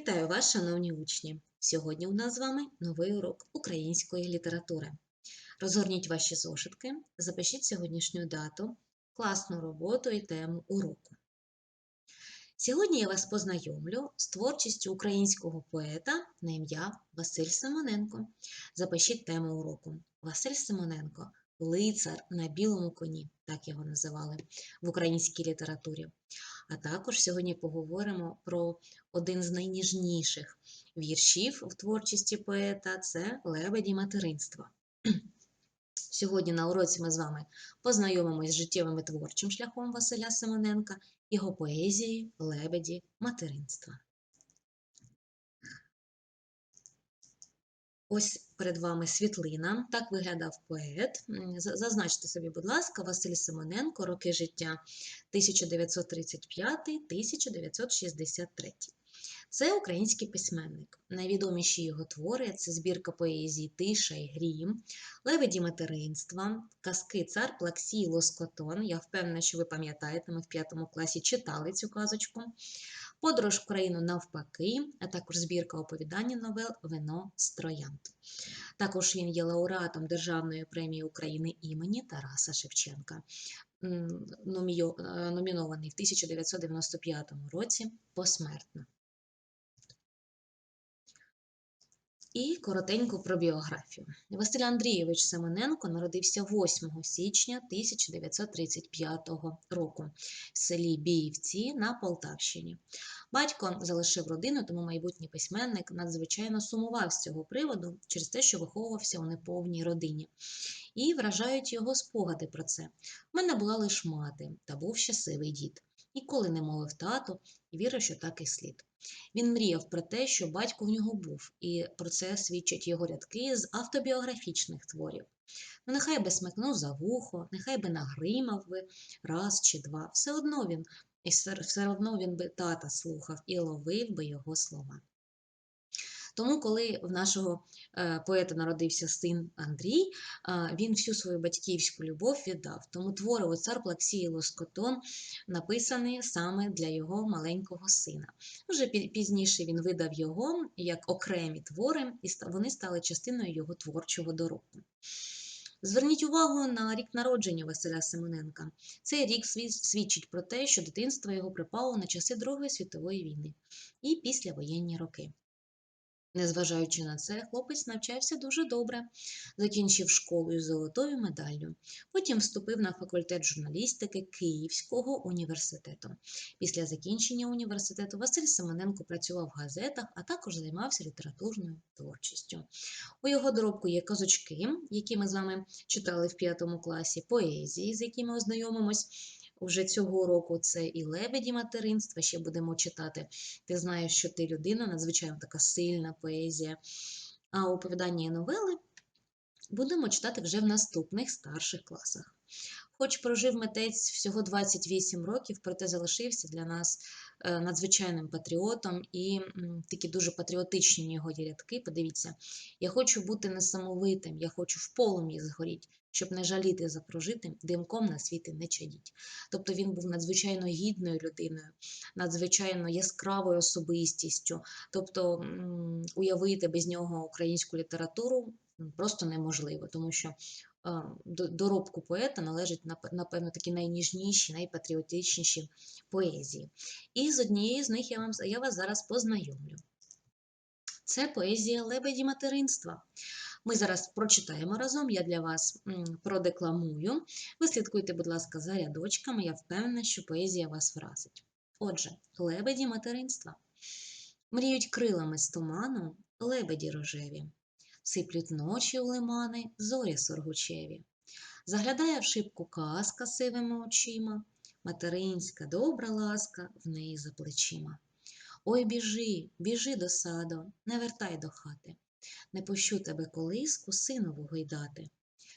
Вітаю вас, шановні учні! Сьогодні у нас з вами новий урок української літератури. Розгорніть ваші зошитки, запишіть сьогоднішню дату, класну роботу і тему уроку. Сьогодні я вас познайомлю з творчістю українського поета на ім'я Василь Симоненко. Запишіть тему уроку. Василь Симоненко лицар на білому коні, так його називали в українській літературі. А також сьогодні поговоримо про один з найніжніших віршів в творчості поета це лебеді материнства. Сьогодні на уроці ми з вами познайомимось з життєвим і творчим шляхом Василя Симоненка, його поезії, лебеді, материнства. Ось перед вами світлина. Так виглядав поет. Зазначте собі, будь ласка, Василь Симоненко, роки життя 1935-1963. Це український письменник. Найвідоміші його твори це збірка поезії Тиша і Грім, Лебеді материнства, казки Цар Плаксій Лоскотон. Я впевнена, що ви пам'ятаєте, ми в п'ятому класі читали цю казочку. Подорож в країну навпаки, а також збірка оповідання новел Вино з Троянд. Також він є лауреатом Державної премії України імені Тараса Шевченка, номінований в 1995 році посмертно. І коротенько про біографію. Василь Андрійович Семененко народився 8 січня 1935 року в селі Біївці на Полтавщині. Батько залишив родину, тому майбутній письменник надзвичайно сумував з цього приводу через те, що виховувався у неповній родині. І вражають його спогади про це. У мене була лише мати та був щасливий дід. Ніколи не мовив тату і вірив, що так і слід. Він мріяв про те, що батько в нього був, і про це свідчать його рядки з автобіографічних творів. Ну, нехай би смикнув за вухо, нехай би нагримав би раз чи два. Все одно він і все одно він би тата слухав і ловив би його слова. Тому, коли в нашого е, поета народився син Андрій, він всю свою батьківську любов віддав. Тому твори «Оцар Плаксій Лоскотон написані саме для його маленького сина. Вже пізніше він видав його як окремі твори, і вони стали частиною його творчого доробку. Зверніть увагу на рік народження Василя Семененка. Цей рік свідчить про те, що дитинство його припало на часи Другої світової війни і післявоєнні роки. Незважаючи на це, хлопець навчався дуже добре, закінчив школу із золотою медаллю. Потім вступив на факультет журналістики Київського університету. Після закінчення університету Василь Семененко працював в газетах, а також займався літературною творчістю. У його доробку є казочки, які ми з вами читали в п'ятому класі, поезії, з якими ознайомимось. Уже цього року це і лебеді материнства, ще будемо читати. Ти знаєш, що ти людина, надзвичайно така сильна поезія. А оповідання і новели будемо читати вже в наступних старших класах. Хоч прожив митець всього 28 років, проте залишився для нас е, надзвичайним патріотом і такі дуже патріотичні його рядки. Подивіться, я хочу бути несамовитим, я хочу в полум'ї згоріть, щоб не жаліти за прожитим, димком на світи не чадіть. Тобто він був надзвичайно гідною людиною, надзвичайно яскравою особистістю. Тобто уявити без нього українську літературу просто неможливо, тому що доробку поета належать, напевно, такі найніжніші, найпатріотичніші поезії. І з однією з них я, вам, я вас зараз познайомлю. Це поезія лебеді материнства. Ми зараз прочитаємо разом, я для вас продекламую. Ви слідкуйте, будь ласка, за рядочками, я впевнена, що поезія вас вразить. Отже, лебеді материнства. Мріють крилами з туману лебеді рожеві, сиплють ночі у лимани зорі соргучеві. Заглядає в шибку казка сивими очима, материнська добра ласка в неї за плечима. Ой біжи, біжи до саду, не вертай до хати, не пущу тебе колиску синову гойдати.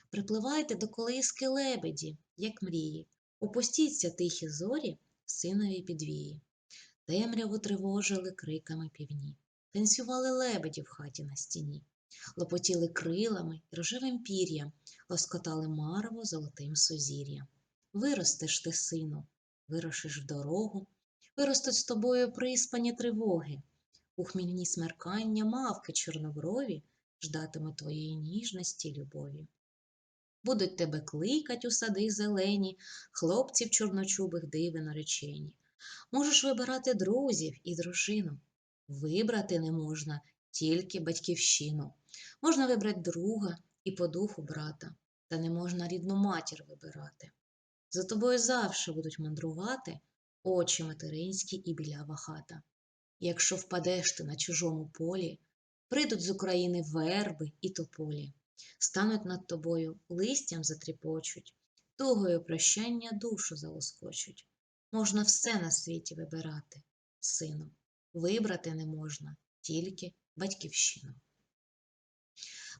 Припливайте до колиски лебеді, як мрії, Опустіться тихі зорі синові підвії. Темряву тривожили криками півні, танцювали лебеді в хаті на стіні, лопотіли крилами і рожевим пір'ям, лоскотали марво золотим сузір'ям. Виростеш ти, сину, вирушиш в дорогу, виростуть з тобою приспані тривоги, У хмільні смеркання мавки чорноброві ждатимуть твоєї ніжності любові. Будуть тебе кликать у сади зелені, хлопців чорночубих диви наречені. Можеш вибирати друзів і дружину. Вибрати не можна тільки батьківщину. Можна вибрати друга і по духу брата, та не можна рідну матір вибирати. За тобою завше будуть мандрувати очі материнські і білява хата. Якщо впадеш ти на чужому полі, прийдуть з України верби і тополі, стануть над тобою листям затріпочуть, тугою прощання душу залоскочуть. Можна все на світі вибирати, сину, вибрати не можна тільки батьківщину.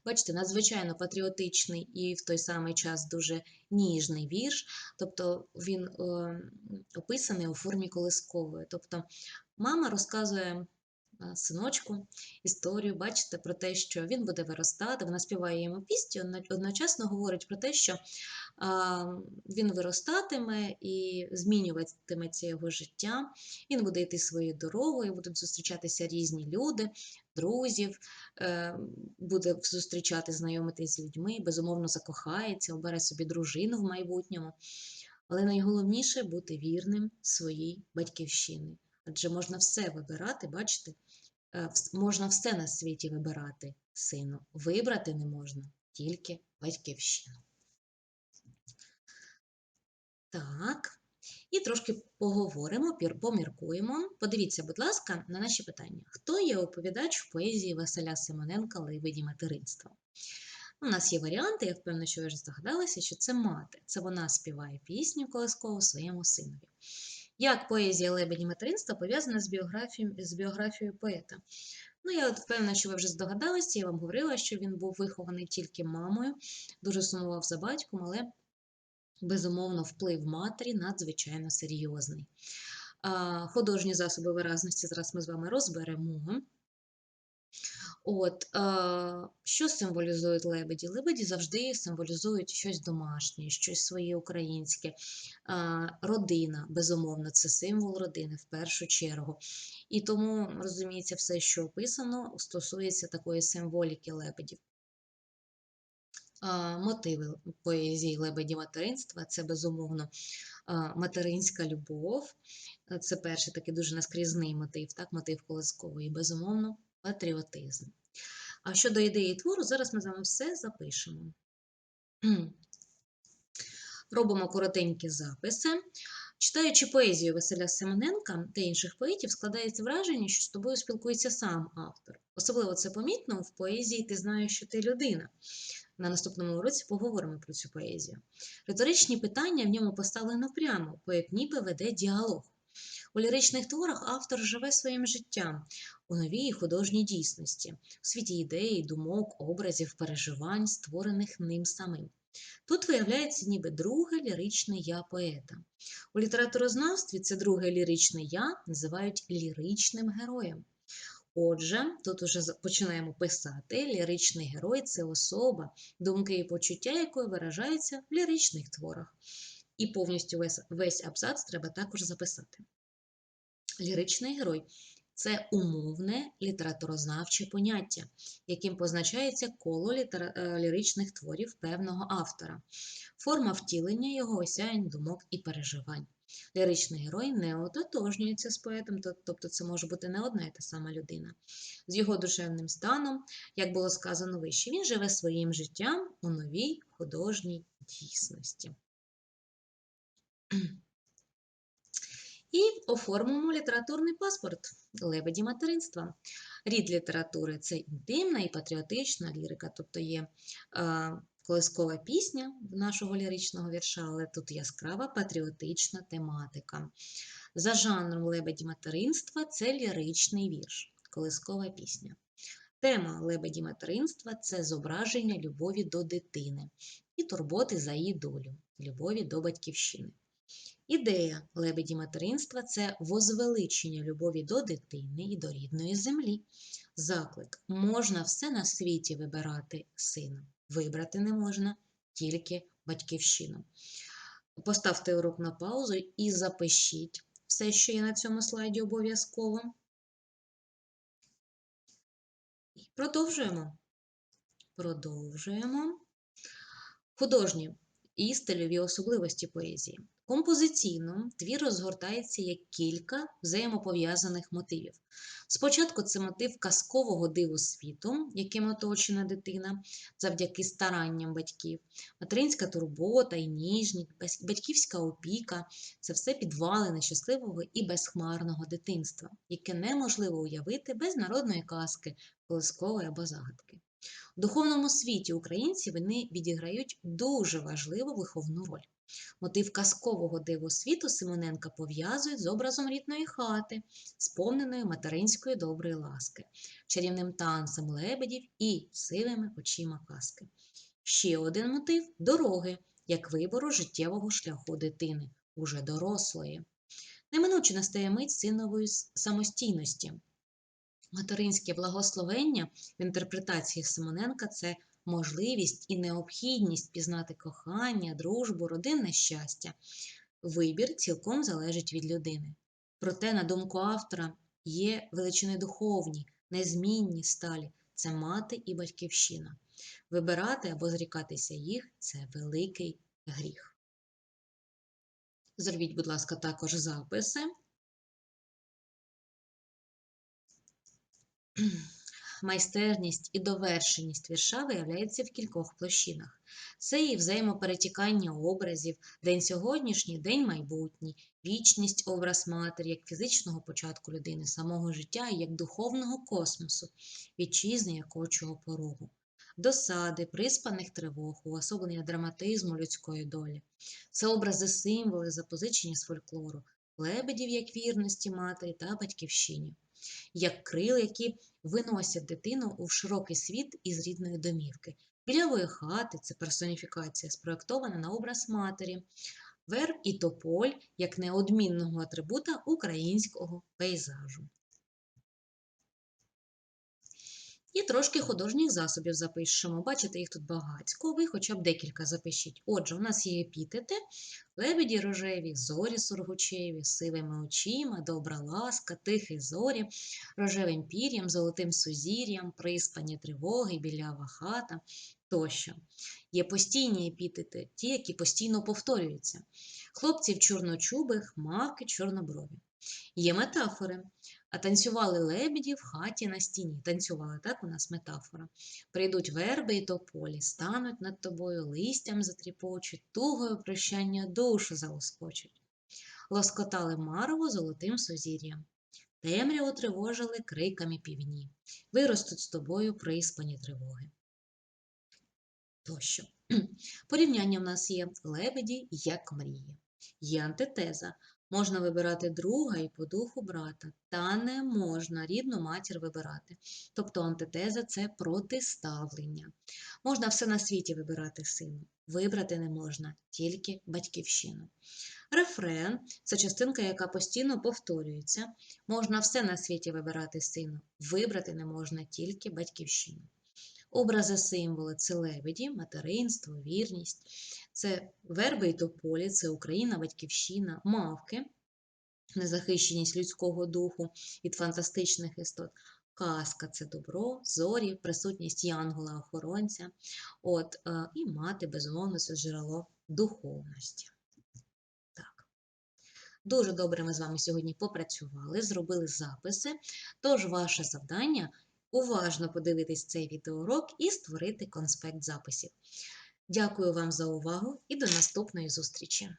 Бачите, надзвичайно патріотичний і в той самий час дуже ніжний вірш, тобто він е, описаний у формі колискової. Тобто мама розказує синочку історію, бачите, про те, що він буде виростати, вона співає йому пісню, одночасно говорить про те, що він виростатиме і змінюватиметься його життя, він буде йти своєю дорогою, будуть зустрічатися різні люди, друзів, е, буде зустрічати, знайомитись з людьми, безумовно закохається, обере собі дружину в майбутньому. Але найголовніше бути вірним своїй батьківщині. Адже можна все вибирати, бачите, е, можна все на світі вибирати, сину. Вибрати не можна тільки батьківщину. Так, і трошки поговоримо, поміркуємо. Подивіться, будь ласка, на наші питання. Хто є оповідач в поезії Василя Симоненка Лебеді материнства? У нас є варіанти, я впевнена, що ви вже здогадалися, що це мати. Це вона співає пісню колискову своєму синові. Як поезія Лебеді материнства пов'язана з біографією, з біографією поета? Ну, я от впевнена, що ви вже здогадалися, я вам говорила, що він був вихований тільки мамою, дуже сумував за батьком, але безумовно, вплив матері надзвичайно серйозний. Художні засоби виразності зараз ми з вами розберемо. От, Що символізують лебеді? Лебеді завжди символізують щось домашнє, щось своє українське. Родина, безумовно, це символ родини в першу чергу. І тому, розуміється, все, що описано, стосується такої символіки лебедів. Мотиви поезії лебеді материнства це безумовно материнська любов. Це перший такий дуже наскрізний мотив, так, мотив колисковий, безумовно, патріотизм. А щодо ідеї твору, зараз ми з вами все запишемо. Робимо коротенькі записи. Читаючи поезію Василя Семененка та інших поетів, складається враження, що з тобою спілкується сам автор. Особливо це помітно в поезії Ти знаєш, що ти людина. На наступному уроці поговоримо про цю поезію. Риторичні питання в ньому поставлено прямо, поет ніби веде діалог. У ліричних творах автор живе своїм життям у новій художній дійсності, у світі ідей, думок, образів, переживань, створених ним самим. Тут виявляється ніби друге ліричне я поета. У літературознавстві це друге ліричне я називають ліричним героєм. Отже, тут уже починаємо писати. Ліричний герой це особа, думки і почуття, якої виражаються в ліричних творах. І повністю весь, весь абзац треба також записати. Ліричний герой це умовне літературознавче поняття, яким позначається коло літера... Е, ліричних творів певного автора, форма втілення його осяянь, думок і переживань. Ліричний герой не ототожнюється з поетом, тобто це може бути не одна і та сама людина. З його душевним станом, як було сказано вище, він живе своїм життям у новій художній дійсності. І оформимо літературний паспорт лебеді материнства. Рід літератури це інтимна і патріотична лірика, тобто є колискова пісня нашого ліричного вірша, але тут яскрава патріотична тематика. За жанром лебеді материнства це ліричний вірш, колискова пісня. Тема лебеді материнства це зображення любові до дитини і турботи за її долю, любові до батьківщини. Ідея лебеді материнства це возвеличення любові до дитини і до рідної землі. Заклик можна все на світі вибирати сина вибрати не можна тільки батьківщину. Поставте урок на паузу і запишіть все, що є на цьому слайді обов'язково. Продовжуємо. Продовжуємо. Художні і стильові особливості поезії. Композиційно твір розгортається як кілька взаємопов'язаних мотивів. Спочатку це мотив казкового диву світу, яким оточена дитина завдяки старанням батьків, материнська турбота і ніжність, батьківська опіка це все підвалини щасливого і безхмарного дитинства, яке неможливо уявити без народної казки, колискової або загадки. У духовному світі українці вони відіграють дуже важливу виховну роль. Мотив казкового диву світу Симоненка пов'язують з образом рідної хати, сповненої материнської доброї ласки, чарівним танцем лебедів і сивими очима казки. Ще один мотив дороги, як вибору життєвого шляху дитини, уже дорослої. Неминуче настає мить синової самостійності. Материнське благословення в інтерпретації Симоненка це можливість і необхідність пізнати кохання, дружбу, родинне щастя. Вибір цілком залежить від людини. Проте, на думку автора, є величини духовні, незмінні сталі це мати і батьківщина. Вибирати або зрікатися їх це великий гріх. Зробіть, будь ласка, також записи. Майстерність і довершеність вірша виявляється в кількох площинах. Це і взаємоперетікання образів, день сьогоднішній, день майбутній, вічність, образ матері, як фізичного початку людини, самого життя як духовного космосу, вітчизни як очого порогу, досади, приспаних тривог, уособлення драматизму людської долі. Це образи символи, запозичені з фольклору, лебедів як вірності матері та батьківщині як крил, які виносять дитину у широкий світ із рідної домівки. Білявої хати це персоніфікація, спроєктована на образ матері, верб і тополь як неодмінного атрибута українського пейзажу. І трошки художніх засобів запишемо. Бачите, їх тут багатько, ви хоча б декілька запишіть. Отже, у нас є епітети, лебеді рожеві, зорі сургучеві, сивими очима, добра ласка, тихі зорі, рожевим пір'ям, золотим сузір'ям, приспані тривоги, білява хата тощо. Є постійні епітети, ті, які постійно повторюються. Хлопці в чорночубих, мавки чорноброві. Є метафори. А танцювали лебеді в хаті на стіні. Танцювали, так у нас метафора. Прийдуть верби і тополі, стануть над тобою, листям затріпочуть, тугою прощання душу залоскочуть. Лоскотали марову золотим сузір'ям. Темряву тривожили криками півні. Виростуть з тобою приспані тривоги. Тощо. Порівняння в нас є лебеді як мрії. Є антитеза. Можна вибирати друга і по духу брата, та не можна рідну матір вибирати. Тобто антитеза це протиставлення. Можна все на світі вибирати сину. Вибрати не можна тільки батьківщину. Рефрен це частинка, яка постійно повторюється. Можна все на світі вибирати сину. Вибрати не можна тільки батьківщину. Образи символи це лебеді, материнство, вірність, це верби і тополі, це Україна, Батьківщина, мавки, незахищеність людського духу від фантастичних істот. Казка це добро, зорі, присутність янгола-охоронця, от, е, і мати, безумовно, це джерело духовності. Так. Дуже добре ми з вами сьогодні попрацювали, зробили записи. Тож, ваше завдання уважно подивитись цей відеоурок і створити конспект записів. Дякую вам за увагу і до наступної зустрічі!